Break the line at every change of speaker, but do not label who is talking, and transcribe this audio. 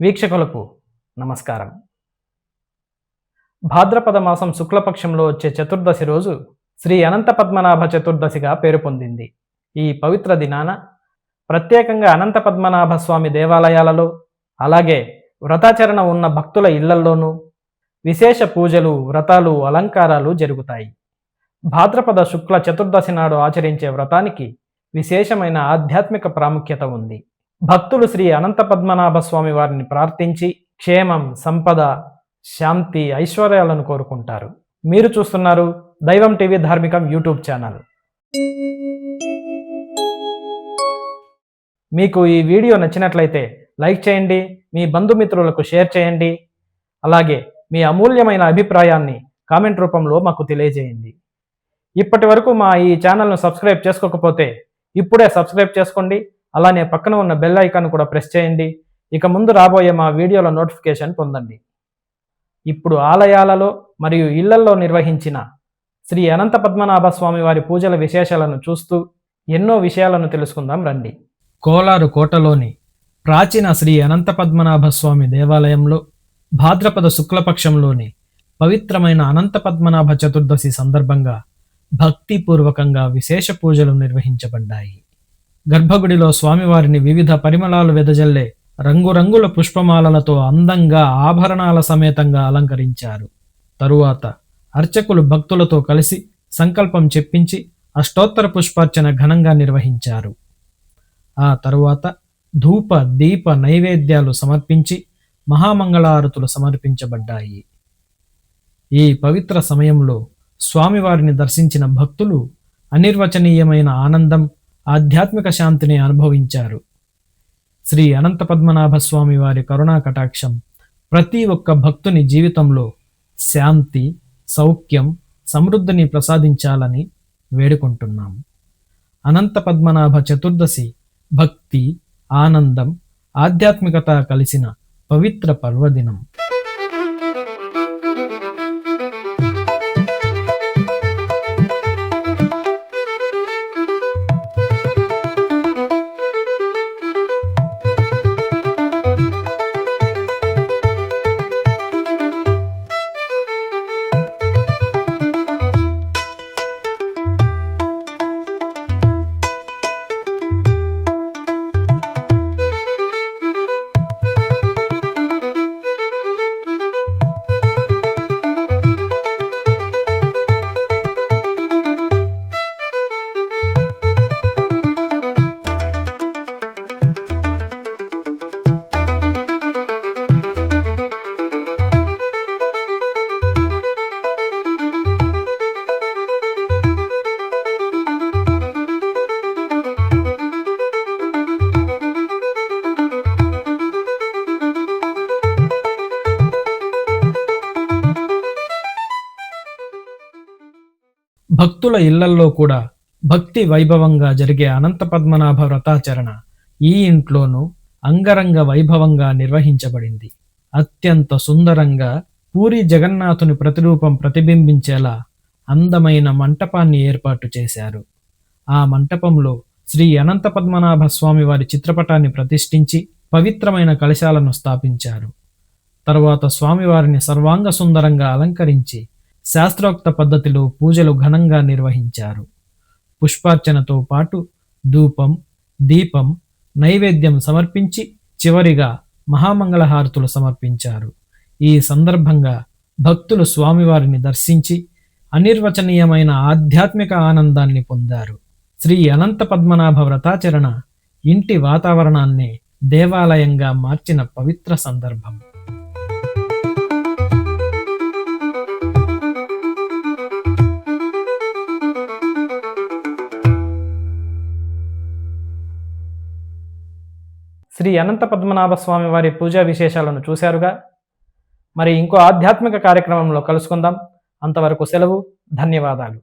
వీక్షకులకు నమస్కారం. భాద్రపద మాసం శుక్లపక్షంలో వచ్చే చతుర్దశి రోజు శ్రీ అనంత పద్మనాభ చతుర్దశిగా పేరు పొందింది. ఈ పవిత్ర దినాన ప్రత్యేకంగా అనంత పద్మనాభ స్వామి దేవాలయాలలో అలాగే వ్రతాచరణ ఉన్న భక్తుల ఇళ్ళల్లోనూ విశేష పూజలు వ్రతాలు అలంకారాలు జరుగుతాయి. భాద్రపద శుక్ల చతుర్దశి నాడు ఆచరించే వ్రతానికి విశేషమైన ఆధ్యాత్మిక ప్రాముఖ్యత ఉంది. భక్తులు శ్రీ అనంత పద్మనాభ స్వామి వారిని ప్రార్థించి క్షేమం సంపద శాంతి ఐశ్వర్యాలను కోరుకుంటారు. మీరు చూస్తున్నారు దైవం టీవీ ధార్మికం యూట్యూబ్ ఛానల్. మీకు ఈ వీడియో నచ్చినట్లయితే లైక్ చేయండి మీ బంధుమిత్రులకు షేర్ చేయండి అలాగే మీ అమూల్యమైన అభిప్రాయాన్ని కామెంట్ రూపంలో మాకు తెలియజేయండి. ఇప్పటి వరకు మా ఈ ఛానల్ను సబ్స్క్రైబ్ చేసుకోకపోతే ఇప్పుడే సబ్స్క్రైబ్ చేసుకోండి అలానే పక్కన ఉన్న బెల్ ఐకాన్ కూడా ప్రెస్ చేయండి. ఇక ముందు రాబోయే మా వీడియోల నోటిఫికేషన్ పొందండి. ఇప్పుడు ఆలయాలలో మరియు ఇళ్ళల్లో నిర్వహించిన శ్రీ అనంత పద్మనాభ స్వామి వారి పూజల విశేషాలను చూస్తూ ఎన్నో విషయాలను తెలుసుకుందాం రండి. కోలారు కోటలోని ప్రాచీన శ్రీ అనంత పద్మనాభ స్వామి దేవాలయంలో భాద్రపద శుక్లపక్షంలోని పవిత్రమైన అనంత పద్మనాభ చతుర్దశి సందర్భంగా భక్తిపూర్వకంగా విశేష పూజలు నిర్వహించబడ్డాయి. గర్భగుడిలో స్వామివారిని వివిధ పరిమళాలు వెదజల్లే రంగురంగుల పుష్పమాలలతో అందంగా ఆభరణాల సమేతంగా అలంకరించారు. తరువాత అర్చకులు భక్తులతో కలిసి సంకల్పం చెప్పించి అష్టోత్తర పుష్పార్చన ఘనంగా నిర్వహించారు. ఆ తరువాత ధూప దీప నైవేద్యాలు సమర్పించి మహామంగళారతులు సమర్పించబడ్డాయి. ఈ పవిత్ర సమయంలో స్వామివారిని దర్శించిన భక్తులు అనిర్వచనీయమైన ఆనందం ఆధ్యాత్మిక శాంతిని అనుభవించారు. శ్రీ అనంత పద్మనాభ స్వామి వారి కరుణా కటాక్షం ప్రతి ఒక్క భక్తుని జీవితంలో శాంతి సౌఖ్యం సమృద్ధిని ప్రసాదించాలని వేడుకుంటున్నాం. అనంత పద్మనాభ చతుర్దశి భక్తి ఆనందం ఆధ్యాత్మికత కలిసిన పవిత్ర పర్వదినం. భక్తుల ఇళ్ళల్లో కూడా భక్తి వైభవంగా జరిగే అనంత పద్మనాభ వ్రతాచరణ ఈ ఇంట్లోనూ అంగరంగ వైభవంగా నిర్వహించబడింది. అత్యంత సుందరంగా పూరి జగన్నాథుని ప్రతిరూపం ప్రతిబింబించేలా అందమైన మంటపాన్ని ఏర్పాటు చేశారు. ఆ మంటపంలో శ్రీ అనంత పద్మనాభ స్వామి వారి చిత్రపటాన్ని ప్రతిష్ఠించి పవిత్రమైన కలశాలను స్థాపించారు. తరువాత స్వామివారిని సర్వాంగ సుందరంగా అలంకరించి శాస్త్రోక్త పద్ధతిలో పూజలు ఘనంగా నిర్వహించారు. పుష్పార్చనతో పాటు ధూపం దీపం నైవేద్యం సమర్పించి చివరిగా మహామంగళహారతులు సమర్పించారు. ఈ సందర్భంగా భక్తులు స్వామివారిని దర్శించి అనిర్వచనీయమైన ఆధ్యాత్మిక ఆనందాన్ని పొందారు. శ్రీ అనంత పద్మనాభ వ్రతాచరణ ఇంటి వాతావరణాన్ని దేవాలయంగా మార్చిన పవిత్ర సందర్భం. శ్రీ అనంత పద్మనాభ స్వామి వారి పూజా విశేషాలను చూశారుగా? మరి ఇంకో ఆధ్యాత్మిక కార్యక్రమంలో కలుసుకుందాం. అంతవరకు సెలవు ధన్యవాదాలు.